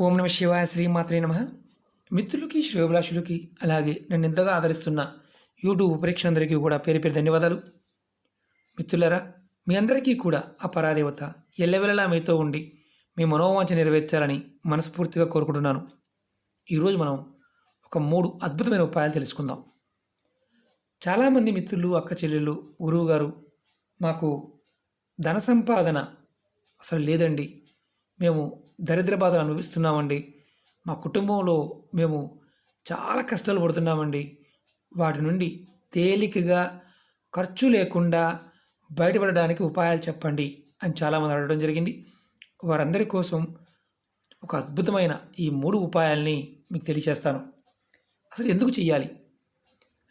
ఓం నమ శివాయ శ్రీమాత్రే నమ. మిత్రులకి శ్రేయోభిలాషులకి అలాగే నన్ను ఎంతగా ఆదరిస్తున్న యూట్యూబ్ ప్రేక్షకులందరికీ కూడా పేరు పేరు ధన్యవాదాలు. మిత్రులరా మీ అందరికీ కూడా ఆ పరాదేవత ఎల్లవెల్లలా మీతో ఉండి మీ మనోవాంఛ నెరవేర్చాలని మనస్ఫూర్తిగా కోరుకుంటున్నాను. ఈరోజు మనం ఒక మూడు అద్భుతమైన ఉపాయాలు తెలుసుకుందాం. చాలామంది మిత్రులు అక్క చెల్లెళ్ళు గురువు గారు మాకు ధన సంపాదన అసలు లేదండి. మేము దరిద్ర బాధలు అనుభవిస్తున్నామండి. మా కుటుంబంలో మేము చాలా కష్టాలు పడుతున్నామండి. వాటి నుండి తేలికగా ఖర్చు లేకుండా బయటపడడానికి ఉపాయాలు చెప్పండి అని చాలామంది అడగడం జరిగింది. వారందరి కోసం ఒక అద్భుతమైన ఈ మూడు ఉపాయాల్ని మీకు తెలియచేస్తాను. అసలు ఎందుకు చేయాలి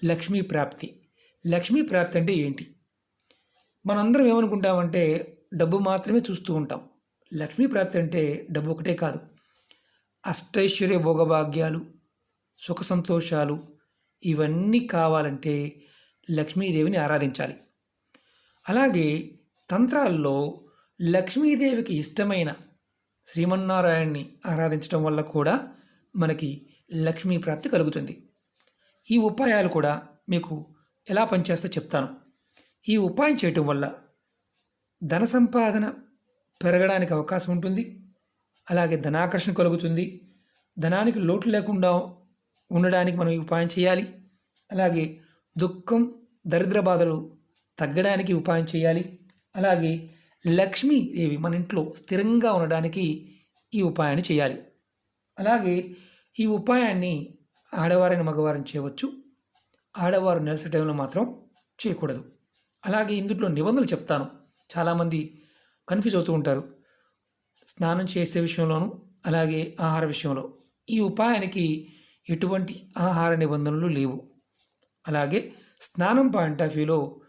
లక్ష్మీ ప్రాప్తి. లక్ష్మీ ప్రాప్తి అంటే ఏంటి? మనందరం ఏమనుకుంటామంటే డబ్బు మాత్రమే చూస్తూ ఉంటాం. లక్ష్మీ ప్రాప్తి అంటే డబ్బు ఒకటే కాదు. అష్టైశ్వర్య భోగభాగ్యాలు సుఖ సంతోషాలు ఇవన్నీ కావాలంటే లక్ష్మీదేవిని ఆరాధించాలి. అలాగే తంత్రాల్లో లక్ష్మీదేవికి ఇష్టమైన శ్రీమన్నారాయణ్ణి ఆరాధించడం వల్ల కూడా మనకి లక్ష్మీ ప్రాప్తి కలుగుతుంది. ఈ ఉపాయాలు కూడా మీకు ఎలా పనిచేస్తో చెప్తాను. ఈ ఉపాయం చేయటం వల్ల ధన సంపాదన పెరగడానికి అవకాశం ఉంటుంది. అలాగే ధనాకర్షణ కలుగుతుంది. ధనానికి లోటు లేకుండా ఉండడానికి మనం ఉపాయం చేయాలి. అలాగే దుఃఖం దరిద్ర బాధలు తగ్గడానికి ఉపాయం చేయాలి. అలాగే లక్ష్మీదేవి మన ఇంట్లో స్థిరంగా ఉండడానికి ఈ ఉపాయాన్ని చేయాలి. అలాగే ఈ ఉపాయాన్ని ఆడవారిని మగవారిని చేయవచ్చు. ఆడవారు నెలసే టైంలో మాత్రం చేయకూడదు. అలాగే ఇందులో నిబంధనలు చెప్తాను. చాలామంది కన్ఫ్యూజ్ అవుతూ ఉంటారు. స్నానం చేసే విషయంలోనూ అలాగే ఆహార విషయంలో. ఈ ఉపాయానికి ఎటువంటి ఆహార నిబంధనలు లేవు. అలాగే స్నానం పాయింట్ ఆఫ్ వ్యూలో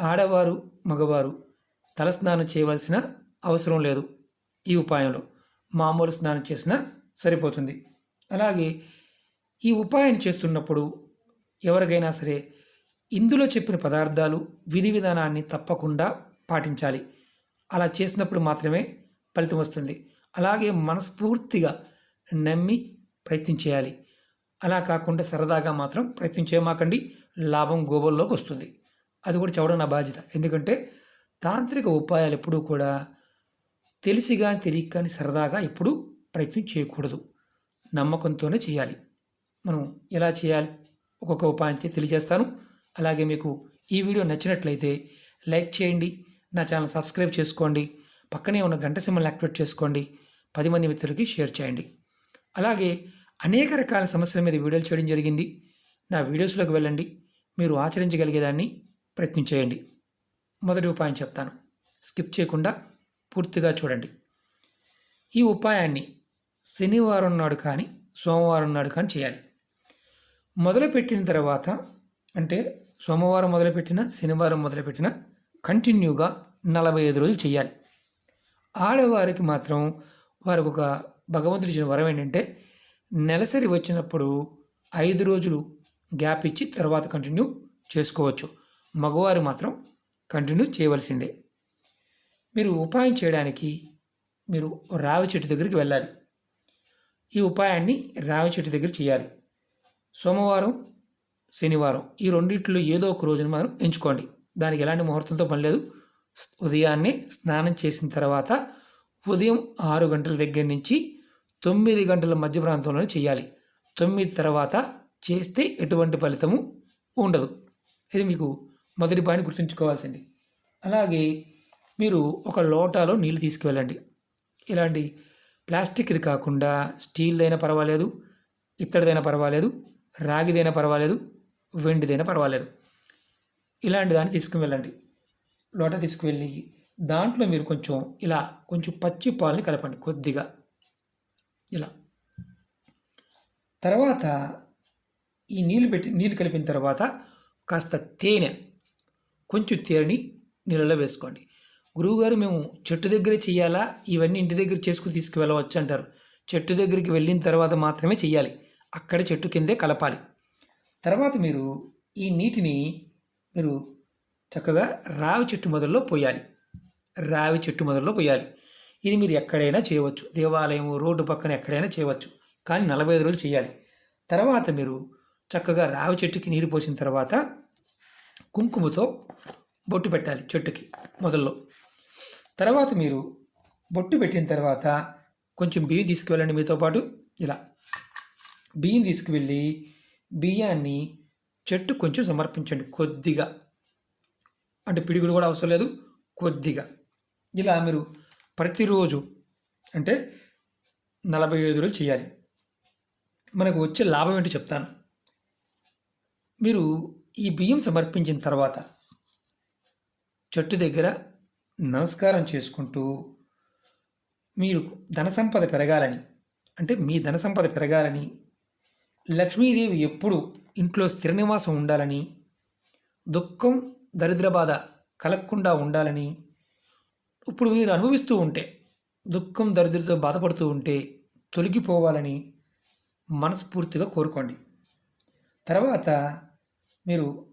ఆడవారు మగవారు తలస్నానం చేయవలసిన అవసరం లేదు. ఈ ఉపాయంలో మామూలు స్నానం చేసినా సరిపోతుంది. అలాగే ఈ ఉపాయం చేస్తున్నప్పుడు ఎవరికైనా సరే ఇందులో చెప్పిన పదార్థాలు విధి విధానాన్ని తప్పకుండా పాటించాలి. అలా చేసినప్పుడు మాత్రమే ఫలితం వస్తుంది. అలాగే మనస్ఫూర్తిగా నమ్మి ప్రయత్నం చేయాలి. అలా కాకుండా సరదాగా మాత్రం ప్రయత్నం చేయమాకండి. లాభం గోబల్లోకి వస్తుంది. అది కూడా చెప్పడం నా బాధ్యత. ఎందుకంటే తాంత్రిక ఉపాయాలు ఎప్పుడూ కూడా తెలిసి కానీ తెలియక కానీ సరదాగా ఎప్పుడూ ప్రయత్నం చేయకూడదు. నమ్మకంతోనే చేయాలి. మనం ఎలా చేయాలి? ఒక్కొక్క ఉపాయం తెలియజేస్తాను. అలాగే మీకు ఈ వీడియో నచ్చినట్లయితే లైక్ చేయండి. నా ఛానల్ సబ్స్క్రైబ్ చేసుకోండి. పక్కనే ఉన్న గంట సింబల్ యాక్టివేట్ చేసుకోండి. పది మంది మిత్రులకి షేర్ చేయండి. అలాగే అనేక రకాల సమస్యల మీద వీడియోలు చేయడం జరిగింది. నా వీడియోస్లోకి వెళ్ళండి. మీరు ఆచరించగలిగేదాన్ని ప్రయత్నం చేయండి. మొదటి ఉపాయం చెప్తాను. స్కిప్ చేయకుండా పూర్తిగా చూడండి. ఈ ఉపాయాన్ని శనివారం నాడు కానీ సోమవారం నాడు కానీ చేయాలి. మొదలుపెట్టిన తర్వాత అంటే సోమవారం మొదలుపెట్టిన శనివారం మొదలుపెట్టిన కంటిన్యూగా నలభై ఐదు రోజులు చేయాలి ఆడవారికి మాత్రం వారికి ఒక భగవంతుడి ఇచ్చిన వరం ఏంటంటే నెలసరి వచ్చినప్పుడు ఐదు రోజులు గ్యాప్ ఇచ్చి తర్వాత కంటిన్యూ చేసుకోవచ్చు. మగవారు మాత్రం కంటిన్యూ చేయవలసిందే. మీరు ఉపాయం చేయడానికి మీరు రావి చెట్టు దగ్గరికి వెళ్ళాలి. ఈ ఉపాయాన్ని రావి చెట్టు దగ్గర చేయాలి సోమవారం శనివారం ఈ రెండిట్లో ఏదో ఒక రోజున మాత్రం ఎంచుకోండి. దానికి ఎలాంటి ముహూర్తంతో పని లేదు. ఉదయాన్నే స్నానం చేసిన తర్వాత ఉదయం ఆరు గంటల దగ్గర నుంచి తొమ్మిది గంటల మధ్య ప్రాంతంలోనే చేయాలి. తొమ్మిది తర్వాత చేస్తే ఎటువంటి ఫలితము ఉండదు. ఇది మీకు మొదటి పాయింట్ గుర్తుంచుకోవాల్సింది. అలాగే మీరు ఒక లోటాలో నీళ్ళు తీసుకువెళ్ళండి. ఇలాంటి ప్లాస్టిక్ది కాకుండా స్టీల్దైనా పర్వాలేదు ఇత్తడిదైనా పర్వాలేదు రాగిదైనా పర్వాలేదు వెండిదైనా పర్వాలేదు. ఇలాంటి దాన్ని తీసుకుని వెళ్ళండి లోట తీసుకువెళ్ళి దాంట్లో మీరు కొంచెం ఇలా కొంచెం పచ్చి పాలని కలపండి కొద్దిగా. ఇలా. తర్వాత ఈ నీళ్ళు పెట్టి నీళ్ళు కలిపిన తర్వాత కాస్త తేనె కొంచెం తేనెని నీళ్ళలో వేసుకోండి. గురువుగారు మేము చెట్టు దగ్గరే చేయాలా? ఇవన్నీ ఇంటి దగ్గర చేసుకుని తీసుకువెళ్ళవచ్చు అంటారు. చెట్టు దగ్గరికి వెళ్ళిన తర్వాత మాత్రమే చేయాలి. అక్కడ చెట్టు కిందే కలపాలి. తర్వాత మీరు ఈ నీటిని మీరు చక్కగా రావి చెట్టు మొదల్లో పోయాలి. రావి చెట్టు మొదల్లో పోయాలి. ఇది మీరు ఎక్కడైనా చేయవచ్చు. దేవాలయం రోడ్డు పక్కన ఎక్కడైనా చేయవచ్చు. కానీ నలభై ఐదు రోజులు చేయాలి. తర్వాత మీరు చక్కగా రావి చెట్టుకి నీరు పోసిన తర్వాత కుంకుమతో బొట్టు పెట్టాలి చెట్టుకి మొదల్లో. తర్వాత మీరు బొట్టు పెట్టిన తర్వాత కొంచెం బియ్యం తీసుకువెళ్ళండి మీతో పాటు. ఇలా బియ్యం తీసుకువెళ్ళి బియ్యాన్ని చెట్టు కొంచెం సమర్పించండి. కొద్దిగా. అంటే పిడిగుడు కూడా అవసరం లేదు. కొద్దిగా. ఇలా మీరు ప్రతిరోజు అంటే నలభై ఐదు రోజులు చేయాలి. మనకు వచ్చే లాభం ఏంటి చెప్తాను. మీరు ఈ బియ్యం సమర్పించిన తర్వాత చెట్టు దగ్గర నమస్కారం చేసుకుంటూ మీరు ధన సంపద పెరగాలని అంటే మీ ధన సంపద పెరగాలని లక్ష్మీదేవి ఎప్పుడు ఇంట్లో స్థిర నివాసం ఉండాలని దుఃఖం దరిద్ర బాధ కలగకుండా ఉండాలని ఇప్పుడు మీరు అనుభవిస్తూ ఉంటే దుఃఖం దరిద్రతో బాధపడుతూ ఉంటే తొలగిపోవాలని మనస్ఫూర్తిగా కోరుకోండి. తర్వాత మీరు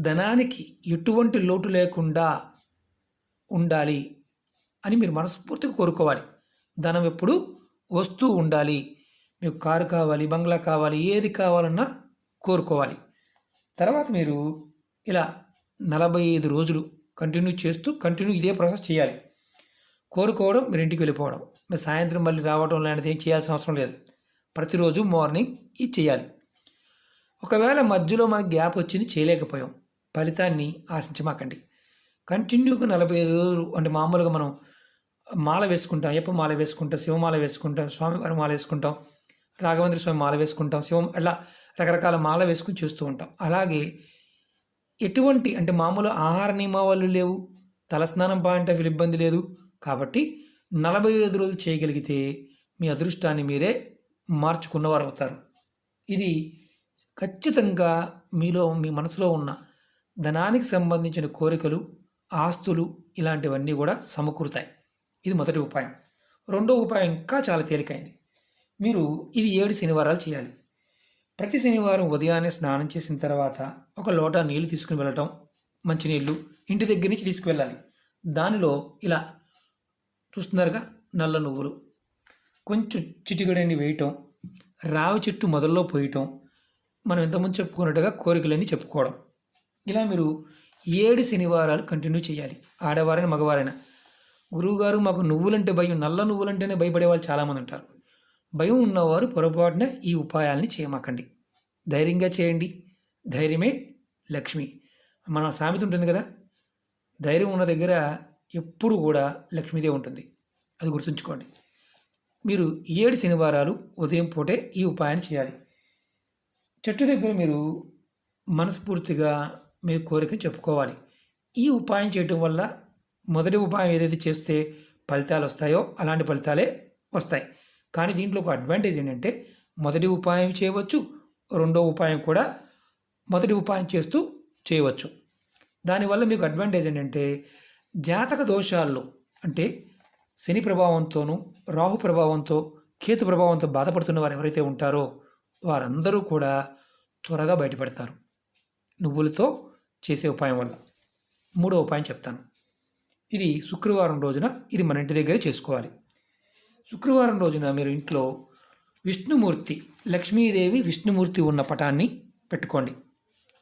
ధనానికి ఎటువంటి లోటు లేకుండా ఉండాలి అని మీరు మనస్ఫూర్తిగా కోరుకోవాలి. ధనం ఎప్పుడు వస్తూ ఉండాలి. మీకు కారు కావాలి బంగ్లా కావాలి ఏది కావాలన్నా కోరుకోవాలి. తర్వాత మీరు ఇలా నలభై ఐదు రోజులు కంటిన్యూ చేస్తూ కంటిన్యూ ఇదే ప్రాసెస్ చేయాలి. కోరుకోవడం మీరు ఇంటికి వెళ్ళిపోవడం మీరు సాయంత్రం మళ్ళీ రావడం లాంటిది ఏం చేయాల్సిన అవసరం లేదు. ప్రతిరోజు మార్నింగ్ ఇది చేయాలి. ఒకవేళ మధ్యలో మనకు గ్యాప్ వచ్చింది చేయలేకపోయాం. ఫలితాన్ని ఆశించమాకండి. కంటిన్యూగా నలభై ఐదు రోజులు అంటే మామూలుగా మనం మాల వేసుకుంటాం అయ్యప్ప మాల వేసుకుంటాం శివమాల వేసుకుంటాం స్వామివారి మాల వేసుకుంటాం రాఘవేంద్ర స్వామి మాల వేసుకుంటాం శివం అట్లా రకరకాల మాల వేసుకుని చూస్తూ ఉంటాం. అలాగే ఎటువంటి అంటే మామూలు ఆహార నియమావళి లేవు. తలస్నానం పాయింట్ ఇబ్బంది లేదు. కాబట్టి నలభై ఐదు రోజులు చేయగలిగితే మీ అదృష్టాన్ని మీరే మార్చుకున్నవారు అవుతారు. ఇది ఖచ్చితంగా మీలో మీ మనసులో ఉన్న ధనానికి సంబంధించిన కోరికలు ఆస్తులు ఇలాంటివన్నీ కూడా సమకూరుతాయి. ఇది మొదటి ఉపాయం. రెండో ఉపాయం ఇంకా చాలా తేలికైంది. మీరు ఇది ఏడు శనివారాలు చేయాలి. ప్రతి శనివారం ఉదయాన్నే స్నానం చేసిన తర్వాత ఒక లోటా నీళ్ళు తీసుకుని వెళ్ళటం మంచినీళ్ళు ఇంటి దగ్గర నుంచి తీసుకువెళ్ళాలి. దానిలో ఇలా చూస్తున్నారుగా నల్ల నువ్వులు. కొంచెం చిటికడని వేయటం రావి చెట్టు మొదల్లో పోయటం మనం ఇంతకుముందు చెప్పుకున్నట్టుగా కోరికలన్నీ చెప్పుకోవడం. ఇలా మీరు ఏడు శనివారాలు కంటిన్యూ చేయాలి. ఆడవారైనా మగవారైనా. గురువుగారు మాకు నువ్వులంటే భయం నల్ల నువ్వులంటేనే భయపడే వాళ్ళు చాలామంది ఉంటారు. భయం ఉన్నవారు పొరపాటున ఈ ఉపాయాల్ని చేయమాకండి. ధైర్యంగా చేయండి. ధైర్యమే లక్ష్మి. మన సామెత ఉంటుంది కదా? ధైర్యం ఉన్న దగ్గర ఎప్పుడు కూడా లక్ష్మీదేవి ఉంటుంది. అది గుర్తుంచుకోండి. మీరు ఏడు శనివారాలు ఉదయం పూటే ఈ ఉపాయాన్ని చేయాలి. చెట్టు దగ్గర మీరు మనస్ఫూర్తిగా మీ కోరికను చెప్పుకోవాలి. ఈ ఉపాయం చేయటం వల్ల మొదటి ఉపాయం ఏదైతే చేస్తే ఫలితాలు వస్తాయో అలాంటి ఫలితాలే వస్తాయి. కానీ దీంట్లో ఒక అడ్వాంటేజ్ ఏంటంటే మొదటి ఉపాయం చేయవచ్చు రెండో ఉపాయం కూడా మొదటి ఉపాయం చేస్తూ చేయవచ్చు. దానివల్ల మీకు అడ్వాంటేజ్ ఏంటంటే జాతక దోషాల్లో అంటే శని ప్రభావంతోనూ రాహు ప్రభావంతో కేతు ప్రభావంతో బాధపడుతున్న వారు ఎవరైతే ఉంటారో వారందరూ కూడా త్వరగా బయటపడతారు. నువ్వులతో చేసే ఉపాయం వల్ల. మూడో ఉపాయం చెప్తాను. ఇది శుక్రవారం రోజున ఇది మన ఇంటి దగ్గరే చేసుకోవాలి. శుక్రవారం రోజున మీరు ఇంట్లో విష్ణుమూర్తి లక్ష్మీదేవి విష్ణుమూర్తి ఉన్న పటాన్ని పెట్టుకోండి.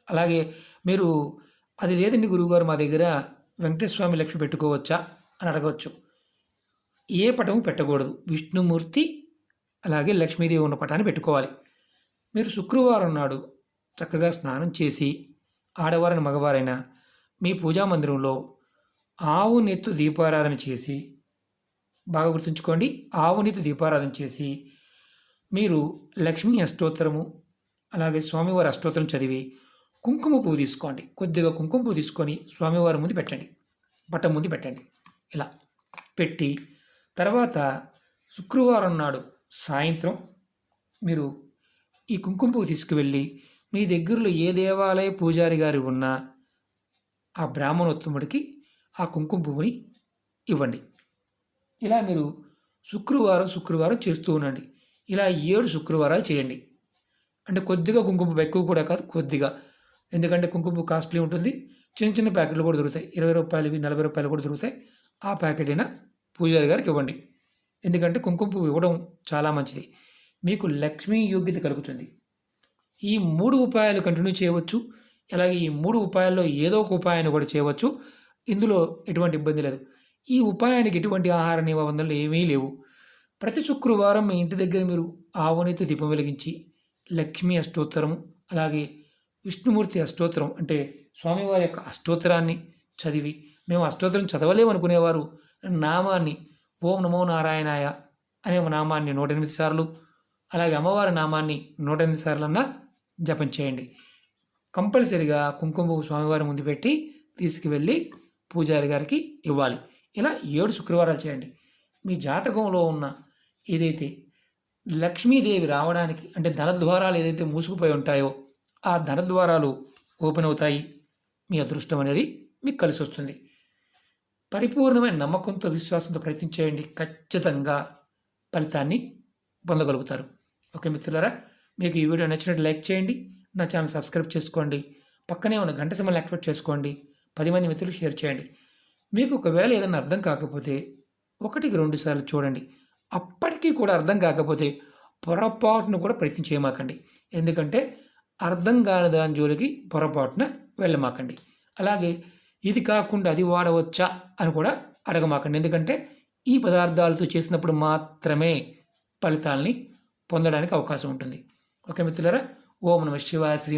అలాగే మీరు అది లేదండి గురువుగారు మా దగ్గర వెంకటేశ్వర స్వామి లక్ష్మి పెట్టుకోవచ్చా అని అడగవచ్చు. ఏ పటము పెట్టకూడదు. విష్ణుమూర్తి అలాగే లక్ష్మీదేవి ఉన్న పటాన్ని పెట్టుకోవాలి. మీరు శుక్రవారం నాడు చక్కగా స్నానం చేసి ఆడవారైన మగవారైనా మీ పూజా మందిరంలో ఆవు నెత్తు దీపారాధన చేసి బాగా గుర్తుంచుకోండి. ఆవు దీపారాధన చేసి మీరు లక్ష్మీ అష్టోత్తరము అలాగే స్వామివారి అష్టోత్తరం చదివి కుంకుమ పువ్వు తీసుకోండి. కొద్దిగా కుంకుమ పువ్వు తీసుకొని స్వామివారి ముందు పెట్టండి. పట్టం ముందు పెట్టండి. ఇలా పెట్టి తర్వాత శుక్రవారం నాడు సాయంత్రం మీరు ఈ కుంకుమ పువ్వు తీసుకువెళ్ళి మీ దగ్గరలో ఏ దేవాలయ పూజారి గారి ఉన్నా ఆ బ్రాహ్మణోత్తముడికి ఆ కుంకుమ పువ్వుని ఇవ్వండి. ఇలా మీరు శుక్రవారం శుక్రవారం చేస్తూ ఉండండి. ఇలా ఏడు శుక్రవారాలు చేయండి. అంటే కొద్దిగా కుంకుమ ఎక్కువ కూడా కాదు కొద్దిగా. ఎందుకంటే కుంకుమ కాస్ట్లీ ఉంటుంది. చిన్న చిన్న ప్యాకెట్లు కూడా దొరుకుతాయి. ఇరవై రూపాయలవి నలభై రూపాయలు కూడా దొరుకుతాయి. ఆ ప్యాకెట్ అయినా పూజారి గారికి ఇవ్వండి. ఎందుకంటే కుంకుమ పువ్వు ఇవ్వడం చాలా మంచిది. మీకు లక్ష్మీ యోగ్యత కలుగుతుంది. ఈ మూడు ఉపాయాలు కంటిన్యూ చేయవచ్చు. అలాగే ఈ మూడు ఉపాయాల్లో ఏదో ఒక ఉపాయాన్ని కూడా చేయవచ్చు. ఇందులో ఎటువంటి ఇబ్బంది లేదు. ఈ ఉపాయానికి ఎటువంటి ఆహార నిబంధనలు ఏమీ లేవు. ప్రతి శుక్రవారం మీ ఇంటి దగ్గర మీరు ఆవునితో దీపం వెలిగించి లక్ష్మీ అష్టోత్తరం అలాగే విష్ణుమూర్తి అష్టోత్తరం అంటే స్వామివారి యొక్క అష్టోత్తరాన్ని చదివి మేము అష్టోత్తరం చదవలేమనుకునేవారు నామాన్ని ఓం నమో నారాయణాయ అనే నామాన్ని నూట ఎనిమిది సార్లు అలాగే అమ్మవారి నామాన్ని నూట ఎనిమిది సార్లన్నా జపం చేయండి. కంపల్సరిగా కుంకుమ స్వామివారి ముందు పెట్టి తీసుకువెళ్ళి పూజారి గారికి ఇవ్వాలి. ఇలా ఏడు శుక్రవారాలు చేయండి. మీ జాతకంలో ఉన్న ఏదైతే లక్ష్మీదేవి రావడానికి అంటే ధన ద్వారాలు ఏదైతే మూసుకుపోయి ఉంటాయో ఆ ధన ద్వారాలు ఓపెన్ అవుతాయి. మీ అదృష్టం అనేది మీకు కలిసి వస్తుంది. పరిపూర్ణమైన నమ్మకంతో విశ్వాసంతో ప్రయత్నించేయండి ఖచ్చితంగా ఫలితాన్ని పొందగలుగుతారు. ఓకే మిత్రులారా మీకు ఈ వీడియో నచ్చినట్టు లైక్ చేయండి. నా ఛానల్ సబ్స్క్రైబ్ చేసుకోండి. పక్కనే ఉన్న గంట సమయాన్ని యాక్టివేట్ చేసుకోండి. పది మంది మిత్రులు షేర్ చేయండి. మీకు ఒకవేళ ఏదైనా అర్థం కాకపోతే ఒకటికి రెండు సార్లు చూడండి. అప్పటికీ కూడా అర్థం కాకపోతే పొరపాటును కూడా ప్రయత్నం చేయమాకండి ఎందుకంటే అర్థం కాని దాని జోలికి పొరపాటున వెళ్ళమాకండి. అలాగే ఇది కాకుండా అది వాడవచ్చా అని కూడా అడగమాకండి. ఎందుకంటే ఈ పదార్థాలతో చేసినప్పుడు మాత్రమే ఫలితాలని పొందడానికి అవకాశం ఉంటుంది. ఓకే మిత్రులరా ఓం నమ శివాయ శ్రీ